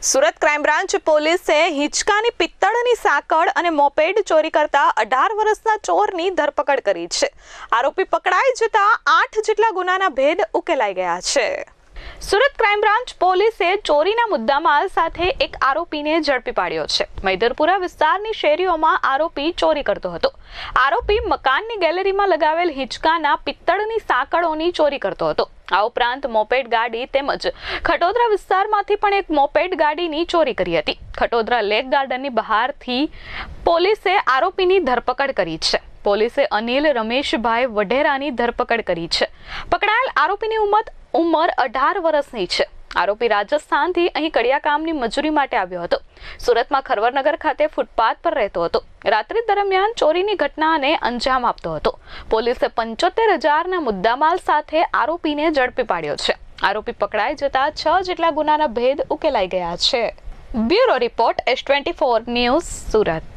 Surat crime branch પોલીસે હિંચકાની પિત્તળની સાંકળ અને મોપેડ ચોરી કરતા અઢાર વર્ષના ચોરની ધરપકડ કરી છે. આરોપી પકડાઈ જતા આઠ જેટલા ગુનાના ભેદ ઉકેલાઈ ગયા છે. સુરત ક્રાઇમ બ્રાન્ચ પોલીસે ચોરીના મુદ્દામાલ સાથે એક આરોપીને ઝડપી પાડ્યો છે. મૈદરપુરા વિસ્તારની શેરીઓમાં આરોપી ચોરી કરતો હતો. આરોપી મકાનની ગેલેરીમાં લગાવેલ હિંચકાના પિત્તળની સાંકળોની ચોરી કરતો હતો. આ ઉપરાંત મોપેડ ગાડી તેમજ ખટોદરા વિસ્તારમાંથી પણ એક મોપેડ ગાડીની ચોરી કરી હતી. ખટોદરા લેક ગાર્ડનની બહારથી પોલીસે આરોપીની ધરપકડ કરી છે. પોલીસે અનિલ રમેશભાઈ વઢેરાની ધરપકડ કરી છે. પકડાયેલ આરોપીની ઉંમર ઉંમર અઢાર વર્ષની છે. આરોપી રાજસ્થાનથી અહીં કડિયા કામની મજૂરી માટે આવ્યો હતો. સુરતમાં ખરવરનગર ખાતે ફૂટપાથ પર રહેતો હતો. રાત્રિ દરમિયાન ચોરીની ઘટનાને અંજામ આપતો હતો. પોલીસે પંચોતેર હજારના મુદ્દામાલ સાથે આરોપીને ઝડપી પાડ્યો છે. આરોપી પકડાઈ જતા છ જેટલા ગુનાના ભેદ ઉકેલાઈ ગયા છે. Bureau report S twenty four news Surat.